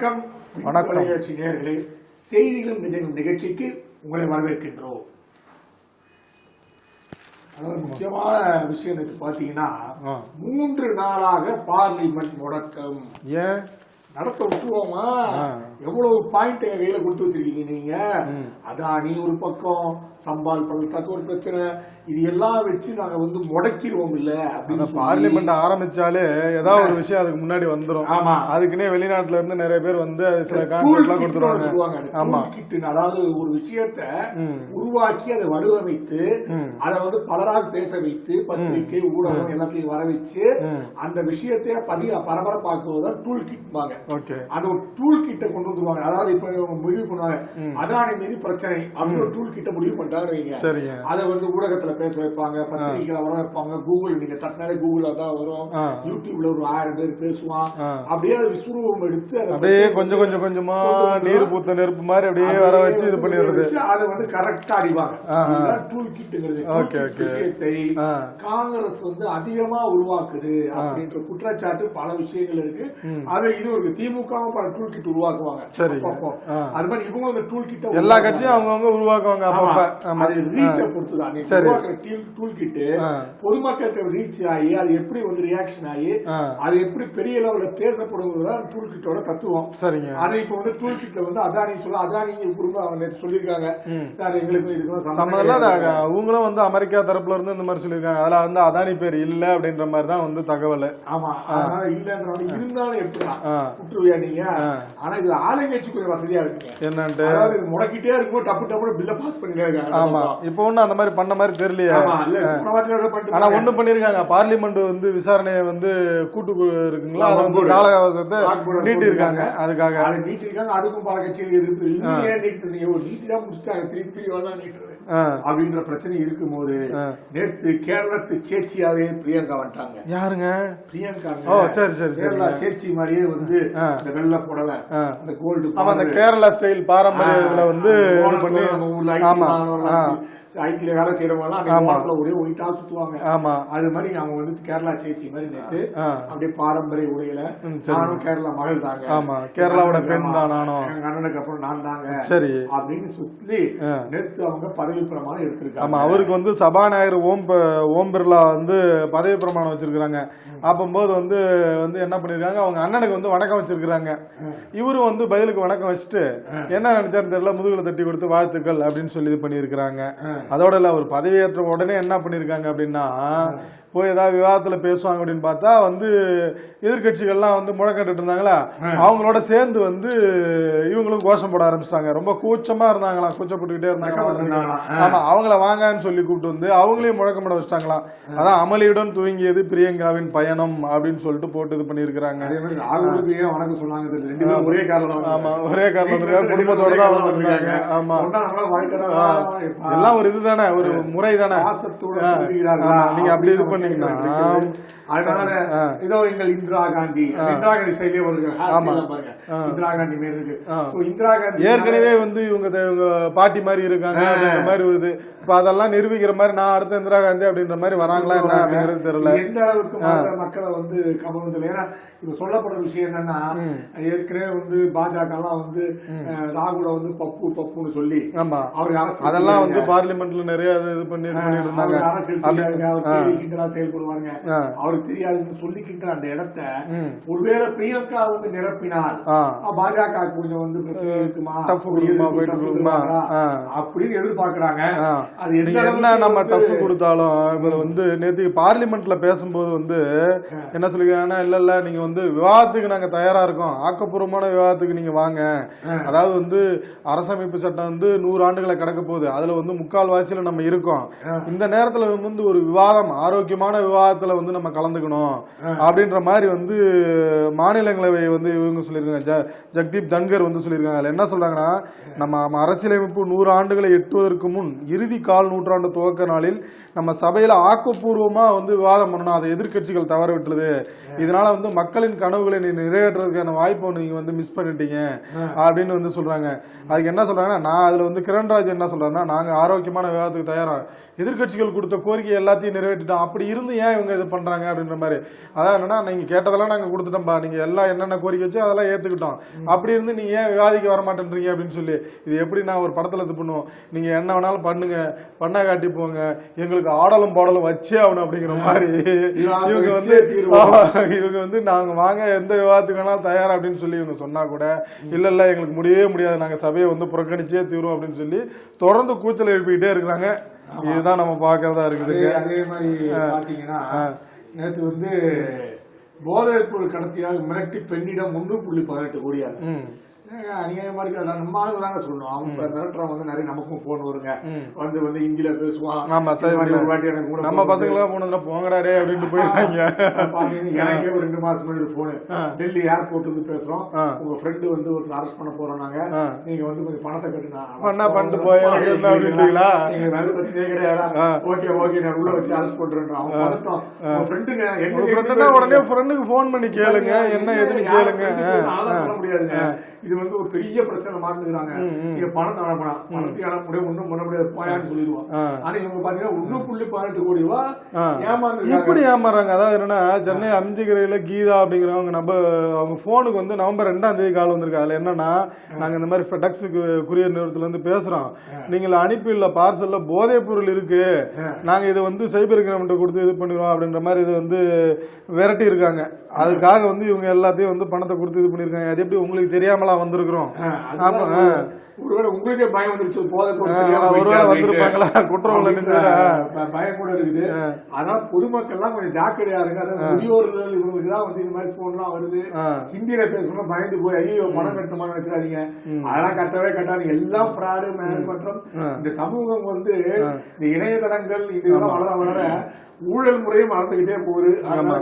வணக்கம் வணக்கம். தொலைக்காட்சி நேயர்களே செய்திகளும் நிஜங்களும் நிகழ்ச்சிக்கு உங்களை வரவேற்கின்றோம் அதாவது முக்கியமான விஷயம் நேற்று பார்த்தீங்கன்னா. மூன்று நாளாக பார்லிமெண்ட் முடக்கம் ஏன் நடத்த விட்டுருவோமா. எவ்வளவு பாயிண்ட் எங்க கையில கொடுத்து வச்சிருக்கீங்க நீங்க. அதானி ஒரு பக்கம் சம்பால் பள்ளத்தாக்கு ஒரு பிரச்சனை. இது எல்லாம் வச்சு நாங்க வந்து முடக்கிடுவோம் இல்ல அந்த அப்படின்னு பார்லிமெண்ட் ஆரம்பிச்சாலே ஏதாவது ஒரு விஷயம் அதுக்கு முன்னாடி வந்துரும். ஆமா. அதுக்குன்னே வெளிநாட்டுல இருந்து நிறைய பேர் வந்து அது சில டூல் கான்ட்ராக்ட் எல்லாம் கிட்னு ஒண்ணு கொடுத்துருவாங்க ஆமா. கிட்னு. அதாவது ஒரு விஷயத்த. உருவாக்கி அதை வடிவமைத்து. அதை வந்து பலரால் பேச வைத்து பத்திரிகை ஊடகம் எல்லாத்தையும் வர வச்சு. அந்த விஷயத்தை பதிக பரபரப்பாக்குவதுதான் டூல் கிட்பாங்க ஒரு டூல் கிட்ட கொண்டு வந்துருவாங்க அதாவது இப்ப முடிவு பண்ணுவாங்க அதானி மீது பிரச்சனை அப்படின்னு ஒரு டூல் கிட்ட முடிவு பண்ணிட்டாங்க அதை வந்து ஊடகத்துல பேச வைப்பாங்க பத்திரிகையில வர வைப்பாங்க. கூகுள் நீங்க தட்டினாலே கூகுள்ல தான் வரும். யூடியூப்ல ஒரு ஆயிரம் பேர் பேசுவான். அப்படியே அது விஸ்வரூபம் எடுத்து அதை அப்படியே கொஞ்சம் கொஞ்சம் கொஞ்சமா கொண்டு. நீர் பூத்த நெருப்பு மாதிரி அப்படியே வர வச்சு இது பண்ணிடுறது. அதை வந்து கரெக்டா அடிவாங்க டூல் கிட்டுங்கிறது. விஷயத்தை. காங்கிரஸ் வந்து அதிகமா உருவாக்குது அப்படின்ற குற்றச்சாட்டு பல விஷயங்கள் இருக்கு. அதுல இது ஒரு திமுகவும் பல டூல் கிட் உருவாக்குவாங்க. ஆ. அது மாதிரி இவங்களும் அந்த டூல் கிட்ட எல்லா கட்சியும் அவங்கவங்க உருவாக்குவாங்க. அப்பப்ப அது ரீச்ச. உருவாக்குற டூல் கிட்டு ஆ. பொதுமக்கள்கிட்ட ரீச் ஆகி அது எப்படி வந்து ரியாக்ஷன் ஆகி. அது எப்படி பெரிய லெவல்ல பேசப்படுங்கிறதா டூல் கிட்டோட தத்துவம் சரிங்க. அதை இப்ப வந்து டூல் கிட்ல வந்து அதானி சொல்ல அதானி குடும்பம் அவங்க நேத்து சொல்லியிருக்காங்க. சார் எங்களுக்கு இதுக்கு நம்ம சம்பந்தம் எல்லாம் கிடையாது. அது- அவங்களும் வந்து அமெரிக்கா தரப்புல இருந்து இந்த மாதிரி சொல்லியிருக்காங்க. அதுல வந்து அதானி பேர் இல்ல அப்படின்ற மாதிரி தான் வந்து தகவல். ஆமா. அதனால இல்லன்றனால இருந்தாலும் எடுத்துக்கலாம். விட்டுருவியா நீங்க? ஆனா இது ஆளுங்கட்சி கொஞ்சம் வசதியா இருக்குங்க என்னன்ட்டு? அதாவது முடக்கிட்டே இருக்கும்போது டப்பு டப்பு பில்ல பாஸ் பண்ணிட்டே இருக்காங்க ஆமா. இப்ப ஒண்ணும் அந்த மாதிரி பண்ண மாதிரி தெரியலையே. ஆனா. ஒண்ணு பண்ணிருக்காங்க. பார்லிமெண்ட் வந்து விசாரணையை வந்து கூட்டு இருக்குங்களா? அது வந்து. கால வாக்குமூலம் நீட்டி இருக்காங்க அதுக்காக. அதை நீட்டிருக்காங்க. அதுக்கும் பல கட்சிகள் எதிர்ப்பு. இருக்கு. இன்னும் ஏன் நீட்டு ஒரு நீட்டி தான் முடிச்சிட்டாங்க. திருப்பி திருப்பி வேணா நீட்டுறது. அப்படின்ற பிரச்சனை இருக்கும்போது நேத்து கேரளத்து சேச்சியாவே பிரியங்கா வந்துட்டாங்க. யாருங்க? பிரியங்காங்க. ஓ, சரி, சரி, சரி. கேரளா சேச்சி மாதிரியே வந்து. இந்த வெள்ளை புடவை. அந்த கோல்டு ஆமா அந்த கேரளா ஸ்டைல் பாரம்பரிய இதுல வந்து ஆமா ஐடில வேலை செய்யறவங்க ஒரே ஒயிட்டா சுத்துவாங்க. ஆமா. அது மாதிரி அவங்க வந்து கேரளா சேச்சி மாதிரி நேத்து. அப்படியே பாரம்பரிய உடையில. நானும் கேரளா மகள் தாங்க. ஆமா, கேரளாவோட பெண் தான் நானும். எங்க அண்ணனுக்கு அப்புறம் நான் தாங்க. சரி. அப்படின்னு சொல்லி. நேத்து அவங்க பதவி பிரமாணம் எடுத்திருக்காங்க. ஆமா. அவருக்கு வந்து சபாநாயகர் ஓம் ஓம் பிர்லா வந்து பதவி பிரமாணம் வச்சிருக்காங்க அப்பம்போது வந்து வந்து என்ன பண்ணிருக்காங்க? அவங்க அண்ணனுக்கு வந்து வணக்கம் வச்சிருக்காங்க இவரும் வந்து பதிலுக்கு வணக்கம் வச்சுட்டு என்ன நினைச்சாரு தெரியல முதுகுல தட்டி கொடுத்து வாழ்த்துக்கள் அப்படின்னு சொல்லி இது பண்ணியிருக்கிறாங்க. அதோட இல்ல அவர் பதவியேற்ற உடனே என்ன பண்ணிருக்காங்க அப்படின்னா போய் ஏதாவது விவாதத்துல பேசுவாங்க அப்படின்னு பார்த்தா வந்து எதிர்க்கட்சிகள்லாம் வந்து முழக்கட்டு இருந்தாங்களா? அவங்களோட சேர்ந்து வந்து இவங்களும் கோஷம் போட ஆரம்பிச்சிட்டாங்க. ரொம்ப கூச்சமா இருந்தாங்களாம். கூச்சப்பட்டுக்கிட்டே இருந்தாங்களாம். வெட்கப்பட்டிருந்தாங்களாம். ஆமா அவங்கள வாங்கன்னு சொல்லி கூப்பிட்டு வந்து அவங்களையும் முழக்கமிட வச்சிட்டாங்களாம். அதான் அமளியுடன் துவங்கியது பிரியங்காவின் பயணம் அப்படின்னு சொல்லிட்டு போட்டு இது பண்ணியிருக்கிறாங்க. வணக்கம் சொன்னாங்க. ஒரே கார்ல தான் ஆமா வந்தாங்க. ஒரே காரணம் குடும்பத்தோட தான் வந்திருக்காங்க. வந்திருக்காங்க. ஆமா. ஒண்ணா நம்மளா வாழ்க்கையில ஆ. வா- எல்லாம் ஒரு இதுதானே ஒரு முறை தானே நீங்க அப்படி இது இருக்குது. அதனால. இதோ எங்கள் இந்திரா காந்தி. இந்திரா காந்தி சைட்லயே. பாருங்க. இந்திரா காந்தி மாரி இருக்கு. So, இந்திரா காந்தி ஏற்கனவே வந்து இவங்க பாட்டி மாதிரி இருக்காங்க அப்படின்ற மாதிரி வருது. இப்ப அதெல்லாம் நிரூபிக்கிற மாதிரி நான் அடுத்த இந்திரா காந்தி அப்படின்ற மாதிரி வராங்களா என்ன அப்படிங்கிறது தெரியல. எந்த அளவுக்கு மக்களை- வந்து கவர்ந்தது ஏன்னா இப்ப சொல்லப்படுற விஷயம் என்னன்னா ஏற்கனவே வந்து பாஜக எல்லாம் வந்து ராகுல வந்து பப்பு பப்புன்னு சொல்லி ஆமா. அவருக்கு அதெல்லாம் வந்து. பார்லிமெண்ட்ல நிறைய இது பண்ணி பண்ணிட்டு இருந்தாங்க. அரசியல் ஆ. அவருக்கு தெரியாதுன்னு சொல்லிக்கின்ற அந்த இடத்த. ஒருவேளை பிரியங்கா வந்து நிரப்பினால் பாஜக கொஞ்சம் வந்து பிரச்சனை இருக்குமா. அப்படின்னு எதிர்பார்க்கறாங்க. அது என்ன நம்ம டஃப் கொடுத்தாலும் இப்ப வந்து நேத்து பார்லிமெண்ட்ல பேசும்போது வந்து என்ன சொல்லிருக்காங்கன்னா இல்ல இல்ல நீங்க வந்து விவாதத்துக்கு நாங்க தயாரா இருக்கோம். ஆக்கப்பூர்வமான விவாதத்துக்கு நீங்க வாங்க. அதாவது வந்து அரசமைப்பு சட்டம் வந்து நூறு ஆண்டுகளை கடக்க போகுது. அதுல வந்து முக்கால் வாசியில நம்ம இருக்கோம். இந்த நேரத்துல வந்து ஒரு விவாதம் ஆரோக்கியமான விவாதத்துல வந்து நம்ம கலந்துக்கணும் அப்படின்ற மாதிரி வந்து மாநிலங்களவை வந்து இவங்க சொல்லியிருக்காங்க. ஜ- ஜக்தீப் தன்கர் வந்து சொல்லியிருக்காங்க. அதுல என்ன சொல்றாங்கன்னா நம்ம அரசியலமைப்பு நூறு ஆண்டுகளை எட்டுவதற்கு முன் இறுதி கால் நூற்றாண்டு துவக்க நாளில் நம்ம சபையில ஆக்கப்பூர்வமா வந்து விவாதம் பண்ணணும். அதை எதிர்க்கட்சிகள் தவற விட்டுருது. இதனால வந்து மக்களின் கனவுகளை நீ நிறைவேற்றுறதுக்கான வாய்ப்பை நீங்க வந்து மிஸ் பண்ணிட்டீங்க அப்படின்னு வந்து சொல்றாங்க. அதுக்கு என்ன சொல்றாங்கன்னா நான் அதுல வந்து கிரண்ராஜ் என்ன சொல்றாருன்னா நாங்க ஆரோக்கியமான விவாதத்துக்கு தயாரா எதிர்க்கட்சிகள் கொடுத்த கோரிக்கை எல்லாத்தையும் நிறைவேற்றிட்டோம். அப்படி இருந்து ஏன் இவங்க இது பண்றாங்க அப்படின்ற மாதிரி. அதான் என்னன்னா நீங்க கேட்டதெல்லாம் நாங்க கொடுத்துட்டோம்பா. நீங்க எல்லாம் என்னென்ன கோரிக்கை வச்சோ அதெல்லாம் ஏத்துக்கிட்டோம். ஏத்துக்கிட்டோம் அப்படி இருந்து நீங்க ஏன் விவாதிக்க வர மாட்டேன்றீங்க அப்படின்னு சொல்லி இது எப்படி நான் ஒரு படத்துல இது பண்ணுவோம்? நீங்க என்ன வேணாலும் பண்ணுங்க. பண்ணா காட்டி போங்க. எங்களுக்கு ஆடலும் பாடலும் வச்சே ஆகணும் அப்படிங்கிற மாதிரி. இவங்க வந்து இவங்க வந்து நாங்க வாங்க எந்த விவாதத்துக்கு வேணாலும் தயார் அப்படின்னு சொல்லி இவங்க சொன்னா கூட இல்ல இல்ல எங்களுக்கு முடியவே முடியாது. நாங்க சபையை வந்து புறக்கணிச்சே தீரும் அப்படின்னு சொல்லி தொடர்ந்து கூச்சல் எழுப்பிக்கிட்டே இருக்கிறாங்க. இதுதான் நம்ம பாக்குறதா இருக்குதுங்க. அதே மாதிரி பாத்தீங்கன்னா நேத்து வந்து போதைப் பொருள் கடத்தியாக மிரட்டி பெண்ணிடம் ஒன்று புள்ளி பதினெட்டு ஏங்க, அநியாயமா இருக்கு. அதெல்லாம் நம்ம ஆளுங்க தாங்க சொல்லணும். அவன் இப்ப மிரட்டுறவன் வந்து நிறைய நமக்கும் போன் வருங்க. வந்து வந்து ஹிந்தியில பேசுவான். ஆமா, சரி, ஒரு வாட்டி எனக்கு கூட நம்ம பசங்களாம் போனதுல போங்கடா டே அப்படின்ட்டு போயிருக்காங்க எனக்கே ஒரு ரெண்டு மாசம் முன்னாடி ஒரு போனு. டெல்லி ஏர்போர்ட் வந்து பேசுறோம். உங்க ஃப்ரெண்டு வந்து ஒருத்தர் அரெஸ்ட் பண்ண போறோம் நாங்க. நீங்க வந்து கொஞ்சம் பணத்தை கட்டுனா பண்ணா பண்ணிட்டு போய் அப்படின்றீங்களா? நீங்க நல்ல பிரச்சனையே கிடையாது. ஓகே ஓகே நான் உள்ள வச்சு அரெஸ்ட் பண்றேன் அவன் பதட்டம். உங்க ஃப்ரெண்டுங்க என்ன உடனே ஃப்ரெண்டுக்கு ஃபோன் பண்ணி கேளுங்க. என்ன ஏதுன்னு கேளுங்க. சொல்ல முடியாதுங்க. இது வந்து ஒரு பெரிய பிரச்சனை மாறுந்துக்கிறாங்க நீங்க பணத்தை அனுப்பலாம் பணத்தை அனுப்ப முடியும் ஒண்ணும் பண்ண முடியாது. போயான்னு சொல்லிடுவோம் ஆ. ஆனா இவங்க பாத்தீங்கன்னா ஒண்ணு புள்ளி பதினெட்டு கோடி ரூபா. ஏமாந்துருக்காங்க. இப்படி ஏமாறாங்க. அதாவது என்னன்னா சென்னை அம்ஜிகரையில கீதா அப்படிங்கிறவங்க நம்ம அவங்க போனுக்கு வந்து நவம்பர் ரெண்டாம் தேதி கால் வந்திருக்கு. அதுல என்னன்னா நாங்க இந்த மாதிரி ஃபெடக்ஸுக்கு குரியர் நிறுவனத்துல இருந்து பேசுறோம். நீங்கள் அனுப்பியுள்ள பார்சல்ல போதைப் பொருள் இருக்கு. நாங்க இதை வந்து சைபர் கிராமத்தை கொடுத்து இது பண்ணிடுவோம் அப்படின்ற மாதிரி இது வந்து விரட்டி இருக்காங்க அதுக்காக வந்து இவங்க எல்லாத்தையும் வந்து பணத்தை கொடுத்து இது பண்ணிருக்காங்க அது எப்படி உங்களுக்கு தெரியாமலா வந்திருக்கிறோம். ஒருவேளை உங்களுக்கே பயம் வந்துருச்சு போதை குற்றம் பயம் கூட இருக்குது. அதனால பொதுமக்கள்லாம் கொஞ்சம் ஜாக்கிரதையா இருங்க. அதாவது முதியோர்கள் இவங்களுக்கு தான் வந்து இந்த மாதிரி போன்லாம் வருது. ஆ. ஹிந்தியில பேசணும் பயந்து போய் ஐயோ பணம் கட்டணுமான்னு நினைச்சிடாதீங்க. அதெல்லாம் கட்டவே கட்டாதீங்க எல்லாம் ஃப்ராடு மற்றும் இந்த சமூகம் வந்து இந்த இணையதளங்கள் இது இதெல்லாம் வளர வளர ஊழல் முறையும் வளர்ந்துகிட்டே போகுது.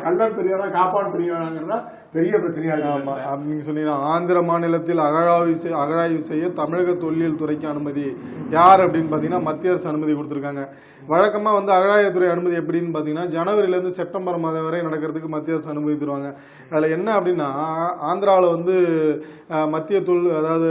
கள்ளன் பெரியவனா காப்பான் பெரியவனாங்கிறதா பெரிய பிரச்சனையா இருக்கு அப்படின்னு சொன்னீங்கன்னா ஆந்திர மாநிலத்தில் அகழாய்வு அகழாய்வு செய்ய தமிழக தொழில் துறைக்கு அனுமதி. யார் அப்படின்னு பாத்தீங்கன்னா மத்திய அரசு அனுமதி கொடுத்திருக்காங்க. வழக்கமா வந்து அகழாயத்துறை அனுமதி எப்படின்னு பாத்தீங்கன்னா ஜனவரியிலேருந்து செப்டம்பர் மாதம் வரை நடக்கிறதுக்கு மத்திய அரசு அனுமதி தருவாங்க அதுல என்ன அப்படின்னா ஆந்திராவில் வந்து மத்திய தொல் அதாவது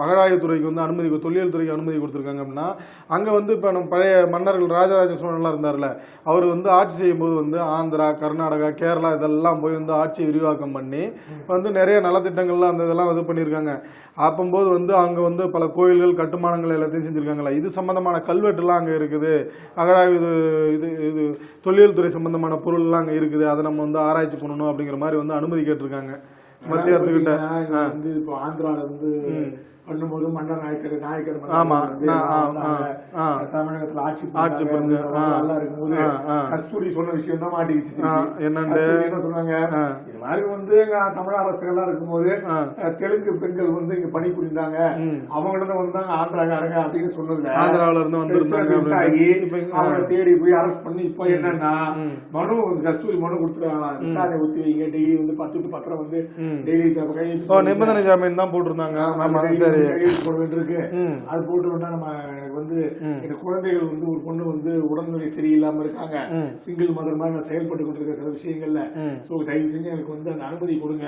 அகழாயத்துறைக்கு வந்து அனுமதி தொல்லியல் துறைக்கு அனுமதி கொடுத்துருக்காங்க அப்படின்னா அங்க வந்து இப்ப நம்ம பழைய மன்னர்கள் ராஜராஜ சோழன்லாம் இருந்தார்ல அவர் வந்து ஆட்சி செய்யும்போது வந்து ஆந்திரா கர்நாடகா கேரளா இதெல்லாம் போய் வந்து ஆட்சி விரிவாக்கம் பண்ணி வந்து நிறைய நலத்திட்டங்கள்லாம் அந்த இதெல்லாம் இது பண்ணியிருக்காங்க அப்பம்போது வந்து அங்கே வந்து பல கோயில்கள் கட்டுமானங்கள் எல்லாத்தையும் செஞ்சிருக்காங்களா இது சம்மந்தமான கல்வெட்டுலாம் அங்கே இருக்குது. அகழாய்வு இது இது இது தொல்லியல் துறை சம்பந்தமான பொருள்லாம் அங்க இருக்குது. அதை நம்ம வந்து ஆராய்ச்சி பண்ணணும் அப்படிங்கிற மாதிரி வந்து அனுமதி கேட்டிருக்காங்க. மத்திய அரசு கிட்ட பாத்தீங்கன்னா, இது வந்து இப்போ ஆந்திரால வந்து பண்ணும்போது மன்னர் நாயக்கர் நாயக்கர். வந்து. தமிழகத்துல ஆட்சி ஆட்சி நல்லா இருக்கும்போது. கஸ்தூரி சொன்ன விஷயம் தான் மாட்டிக்கிச்சு என்னன்னு? என்ன சொன்னாங்க. இது மாதிரி வந்து எங்க தமிழ் அரசுகள்லாம் இருக்கும்போது தெலுங்கு பெண்கள் வந்து இங்க பணிபுரிந்தாங்க ம். அவங்கள வந்தாங்க ஆந்திராக்காரங்க அப்படின்னு சொன்னதுல ஆந்திராவுல இருந்து இங்க- அவங்கள தேடி போய் அரெஸ்ட் பண்ணி இப்ப என்னன்னா மனு வந்து கஸ்தூரி மனு கொடுத்துருக்காங்க விசாரணை ஒத்தி வைங்க. டெய்லி வந்து பத்து டு பத்திரம் வந்து டெய்லி நிபந்தனை ஜாமீன் தான் போட்டிருந்தாங்க. ஆமா சரி. ம். அது போட்டு நம்ம வந்து எனக்கு குழந்தைகள் வந்து ஒரு பொண்ணு வந்து உடல்நிலை சரியில்லாம இருக்காங்க. சிங்கிள் மதர் மாதிரி நான் செயல்பட்டு கொண்டிருக்க சில விஷயங்கள்ல. சோ தயவு செஞ்சு எனக்கு வந்து அந்த அனுமதி கொடுங்க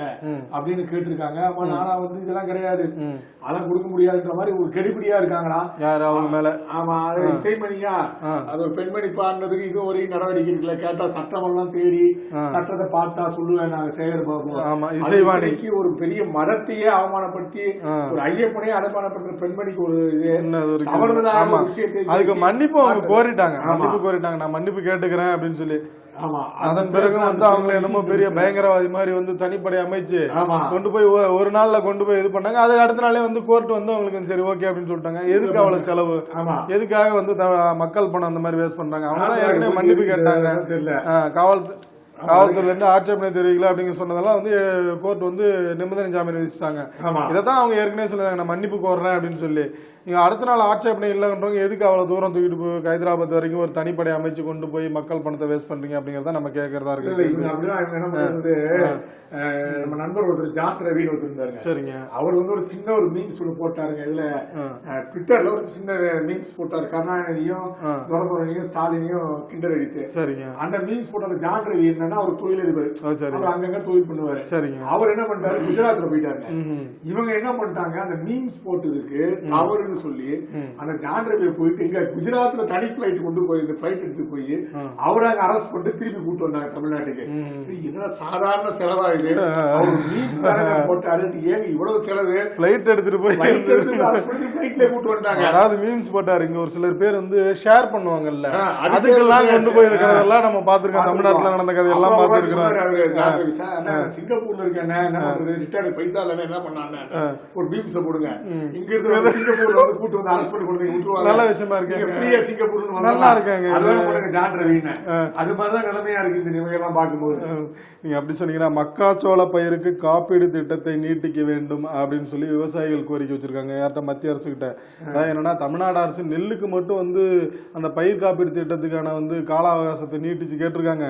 அப்படின்னு கேட்டிருக்காங்க. ஆமா நானா வந்து இதெல்லாம் கிடையாது. அதெல்லாம் கொடுக்க முடியாதுன்ற மாதிரி ஒரு கெடிபிடியா இருக்காங்களா யார் அவங்க மேல? ஆமா அது இசைமணியா. அது ஒரு பெண்மணி பாடினதுக்கு இது வரைக்கும் நடவடிக்கை எடுக்கல. கேட்டா சட்டம் எல்லாம் தேடி சட்டத்தை பார்த்தா சொல்லுவேன் நாங்க சேகர் பாபு. ஆமா, அது இசைவாணி. இன்றைக்கு ஒரு பெரிய மதத்தையே அவமானப்படுத்தி ஒரு ஐயப்பனையே அவமானப்படுத்துற பெண்மணிக்கு ஒரு இது? தவறுதலாக ஆமா. அதுக்கு மன்னிப்பு அவங்க. கோரிட்டாங்க. மன்னிப்பு கோரிட்டாங்க. நான் மன்னிப்பு கேட்டுக்கிறேன் அப்படின்னு சொல்லி. ஆமா. அதன் பிறகு வந்து அவங்க என்னமோ பெரிய பயங்கரவாதி மாதிரி வந்து தனிப்படை அமைச்சு கொண்டு போய் ஒரு நாள்ல கொண்டு போய் இது பண்ணாங்க. அதுக்கு அடுத்த நாளே வந்து கோர்ட் வந்து அவங்களுக்கு சரி ஓகே அப்படின்னு சொல்லிட்டாங்க. எதுக்கு அவ்வளவு செலவு? எதுக்காக வந்து மக்கள் பணம் அந்த மாதிரி வேஸ்ட் பண்றாங்க? அவங்க தான் ஏற்கனவே மன்னிப்பு கேட்டாங்க. தெரியல. காவல் காவல்துறையில இருந்து ஆட்சேபனை தெரிவிக்கல அப்படிங்கிற சொன்னதெல்லாம் வந்து கோர்ட் வந்து நிபந்தனை ஜாமீன் விதிச்சிட்டாங்க. ஆமா. இதைத்தான் அவங்க ஏற்கனவே சொல்லுவாங்க நான் மன்னிப்பு கோர்றேன் அப்படின்னு சொல்லி. நீங்க அடுத்த நாள் ஆட்சேபனை இல்லைன்றவங்க எதுக்கு அவ்வளவு தூரம் தூக்கிட்டு போய் ஹைதராபாத் வரைக்கும் ஒரு தனிப்படை அமைச்சு கொண்டு போய் மக்கள் பணத்தை வேஸ்ட் பண்றீங்க அப்படிங்கறத நம்ம கேட்கறதா இருக்கு. நம்ம நண்பர் ஒருத்தர் ஜான் ரவின்னு ஒருத்தர் இருந்தாருங்க சரிங்க. அவர் வந்து ஒரு சின்ன ஒரு மீம்ஸ் ஒன்று போட்டாருங்க. இதுல ட்விட்டர்ல ஒரு சின்ன மீம்ஸ் போட்டாரு. கருணாநிதியும் துரமுரணியும் ஸ்டாலினையும் கிண்டல் அடித்து. சரிங்க. அந்த மீம்ஸ் போட்டது ஜான் ரவி என்னன்னா என்னன்னா அவர் தொழிலதிபர். ஓ, சரி அவர் அங்கங்க தொழில் பண்ணுவாரு. சரிங்க. அவர் என்ன பண்றாரு? குஜராத்ல போயிட்டாருங்க. இவங்க என்ன பண்ணிட்டாங்க? அந்த மீம்ஸ் போட்டதுக்கு தவறுன்னு சொல்லி அந்த ஜான் ரவி போயிட்டு இங்க குஜராத்ல தனி பிளைட் கொண்டு போய் இந்த பிளைட் எடுத்து போய் அவரை அங்க அரெஸ்ட் பண்ணிட்டு திருப்பி கூட்டு வந்தாங்க தமிழ்நாட்டுக்கு. இது என்ன சாதாரண செலவா இது அவர் மீம்ஸ் போட்டாரு இது ஏங்க இவ்வளவு செலவு? பிளைட் எடுத்துட்டு போய் பிளைட்ல கூட்டு வந்துட்டாங்க. அதாவது மீம்ஸ் போட்டாரு. இங்க ஒரு சிலர் பேர் வந்து ஷேர் பண்ணுவாங்கல்ல. அதுக்கெல்லாம் கொண்டு போய் இருக்கிறதெல்லாம் நம்ம பாத்துருக்கோம் தமிழ்நாட்டுல நடந்த கதையெல்லாம். சார், அண்ணா, சிங்கப்பூர்ல இருக்கேன் என்ன பண்றது? ரிட்டையர்டு பைசா இல்ல என்ன பண்ணாங்க ஒரு பீம்ஸ் போடுங்க. இங்க இருந்து சிங்கப்பூர்ல வந்து கூட்டு வந்து அரெஸ்ட் பண்ணி கொண்டு வந்து விட்டுருவாங்க. நல்ல விஷயமா இருக்கு. ஃப்ரீயா சிங்கப்பூர்னு நல்லா இருக்காங்க. அதுதான் பண்ணுங்க ஜான் ரவின்னு. அது மாதிரிதான் நிலைமையா இருக்கு இந்த நிலைமையெல்லாம் பார்க்கும்போது. நீங்க அப்படி சொன்னீங்கன்னா மக்காச்சோள பயிருக்கு காப்பீடு திட்டத்தை நீட்டிக்க வேண்டும் அப்படின்னு சொல்லி விவசாயிகள் கோரிக்கை வச்சிருக்காங்க. யார்கிட்ட? மத்திய அரசு கிட்ட அதாவது என்னன்னா தமிழ்நாடு அரசு நெல்லுக்கு மட்டும் வந்து அந்த பயிர் காப்பீடு திட்டத்துக்கான வந்து கால அவகாசத்தை நீட்டிச்சு கேட்டிருக்காங்க.